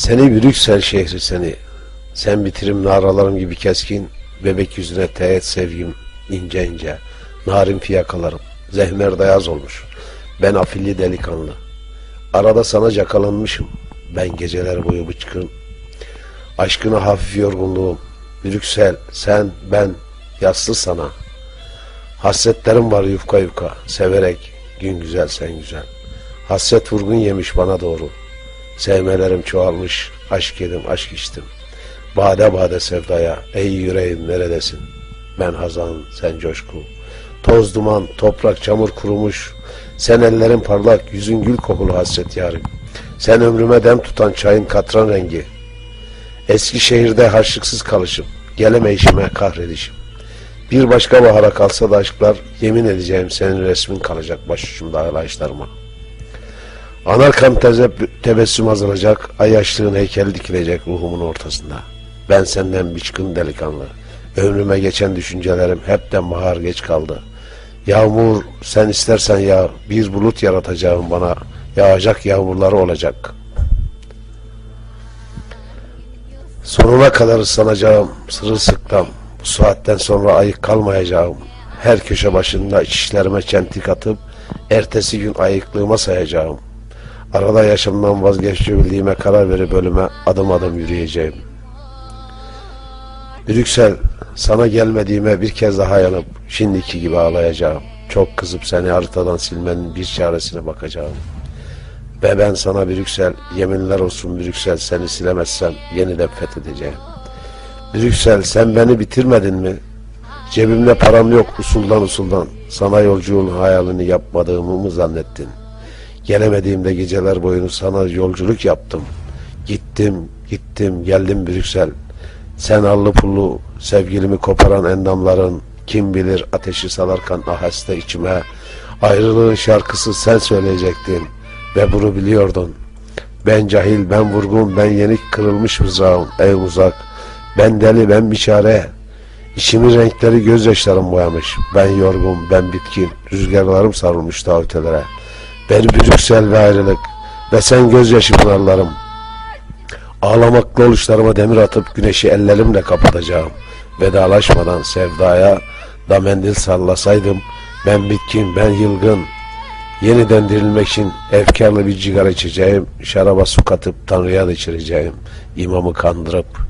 Seni Brüksel şehri seni. Sen bitirim naralarım gibi keskin. Bebek yüzüne teğet sevgim ince ince. Narin fiyakalarım. Zehmer dayaz olmuş. Ben afilli delikanlı. Arada sana cakalanmışım. Ben geceler boyu bıçkın. Aşkına hafif yorgunluğum. Brüksel, sen, ben, yaslı sana. Hasretlerim var yufka yufka. Severek, gün güzel sen güzel. Hasret vurgun yemiş bana doğru. Sevmelerim çoğalmış, aşk yedim, aşk içtim. Bade bade sevdaya, ey yüreğim neredesin? Ben hazan, sen coşku. Toz duman, toprak, çamur kurumuş. Sen ellerin parlak, yüzün gül kokulu hasret yarim. Sen ömrüme dem tutan çayın katran rengi. Eski şehirde harçlıksız kalışım. Gelemeyişime kahredişim. Bir başka bahara kalsa da aşklar, yemin edeceğim senin resmin kalacak başucumda ağlayışlarıma. Anarkam tebessüm azalacak, ay yaşlığın heykeli dikilecek ruhumun ortasında. Ben senden biçkın delikanlı. Ömrüme geçen düşüncelerim hepten bahar geç kaldı. Yağmur sen istersen ya bir bulut yaratacağım bana. Yağacak yağmurları olacak. Sonuna kadar ıslanacağım sırılsıklam. Bu saatten sonra ayık kalmayacağım. Her köşe başında içişlerime çentik atıp ertesi gün ayıklığıma sayacağım. Arada yaşamdan vazgeçebildiğime karar verip ölüme adım adım yürüyeceğim. Brüksel, sana gelmediğime bir kez daha yanıp şimdiki gibi ağlayacağım. Çok kızıp seni haritadan silmenin bir çaresine bakacağım. Ve ben sana Brüksel, yeminler olsun Brüksel seni silemezsem yeniden fethedeceğim. Brüksel sen beni bitirmedin mi? Cebimde param yok usuldan usuldan. Sana yolculuğun hayalini yapmadığımı mı zannettin? Gelemediğimde geceler boyunu sana yolculuk yaptım. Gittim, gittim, geldim Brüksel. Sen allı pullu sevgilimi koparan endamların kim bilir ateşi salarken aheste içime ayrılığın şarkısı sen söyleyecektin ve bunu biliyordun. Ben cahil, ben vurgun, ben yenik kırılmış mızrağım ey uzak. Ben deli, ben biçare. İçimin renkleri gözyaşlarım boyamış. Ben yorgun, ben bitkin. Rüzgarlarım sarılmış daha ötelere. Beni Brüksel ve ayrılık ve sen gözyaşı pınarlarım. Ağlamaklı oluşlarıma demir atıp güneşi ellerimle kapatacağım. Vedalaşmadan sevdaya da mendil sallasaydım ben bitkin, ben yılgın. Yeniden dirilmek için efkarlı bir cigara içeceğim, şaraba su katıp Tanrı'ya da içireceğim. İmamı kandırıp